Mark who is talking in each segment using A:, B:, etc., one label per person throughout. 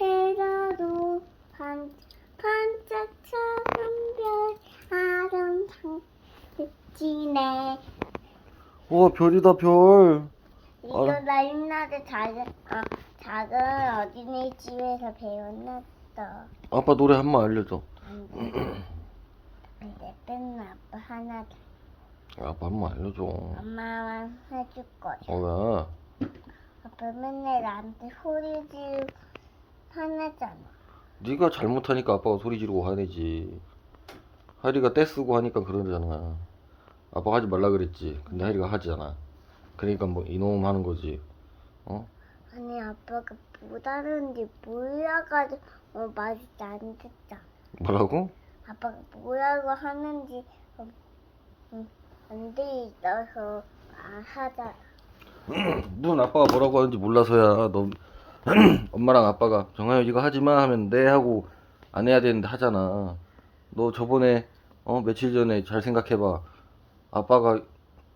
A: 해라도 반, 반짝 작은 별 아름다운 지네
B: 우와 별이다 별.
A: 이거
B: 아.
A: 나 옛날에 작은 어, 작은 어린이집에서 배웠나 봐.
B: 아빠 노래 한 번 알려줘.
A: 안돼 맨날 아빠 하나 더.
B: 아빠 한 번 알려줘.
A: 엄마만 해줄 거야.
B: 어 왜?
A: 아빠 맨날 나한테 소리 지르 화내잖아.
B: 네가 잘못하니까 아빠가 소리 지르고 화내지. 하리가 떼쓰고 하니까 그러잖아. 아빠가 하지 말라 그랬지. 근데 하리가 하잖아. 그러니까 뭐 이놈 하는 거지. 어?
A: 아니 아빠가 뭐 다른지 몰라가지고 어, 말이 안 듣잖아.
B: 뭐라고?
A: 아빠가 뭐라고 하는지 어, 음, 안돼 있어서 안 하잖아.
B: 넌 아빠가 뭐라고 하는지 몰라서야. 너 엄마랑 아빠가 정하여 이거 하지 마 하면 네 하고 안 해야 되는데 하잖아. 너 저번에 어 며칠 전에 잘 생각해봐. 아빠가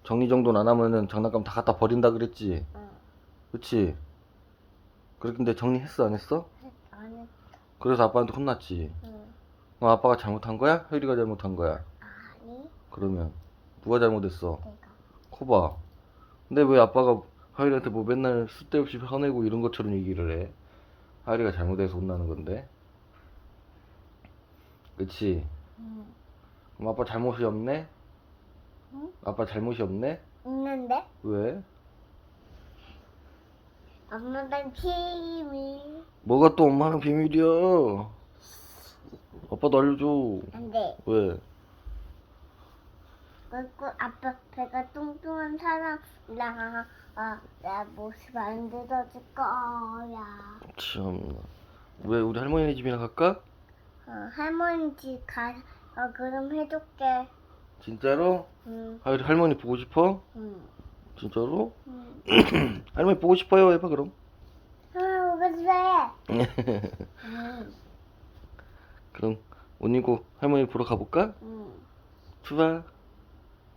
B: 정리정돈 안 하면은 장난감 다 갖다 버린다 그랬지.
A: 어,
B: 그치? 그런데 정리했어 안 했어?
A: 안 해.
B: 그래서 아빠한테 혼났지.
A: 응.
B: 그럼 아빠가 잘못한 거야? 효리가 잘못한 거야?
A: 아니
B: 그러면 누가 잘못했어?
A: 내가
B: 커봐. 근데 왜 아빠가 하율이한테 뭐 맨날 쓸데없이 화내고 이런 것처럼 얘기를 해? 하율이가 잘못해서 혼나는 건데. 그치?
A: 응.
B: 그럼 아빠 잘못이 없네?
A: 응?
B: 아빠 잘못이 없네?
A: 있는데
B: 왜?
A: 엄마랑 비밀
B: 뭐가 또 엄마랑 비밀이야? 아빠도 알려줘.
A: 안 돼.
B: 왜?
A: 그리고 아빠 배가 뚱뚱한 사람이랑 어, 내 모습 안 들어줄 거야.
B: 참. 왜 우리 할머니 집이나 갈까?
A: 어, 할머니 집 가. 어, 그럼 해줄게.
B: 진짜로?
A: 응,
B: 하율이 할머니 보고 싶어?
A: 응,
B: 진짜로?
A: 응.
B: 할머니 보고 싶어요 해봐 그럼.
A: 아, 오겠어. 응,
B: 그럼 옷 입고 할머니 보러 가볼까?
A: 응.
B: 출발.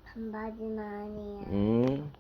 A: 반바지만 아니야.
B: 음.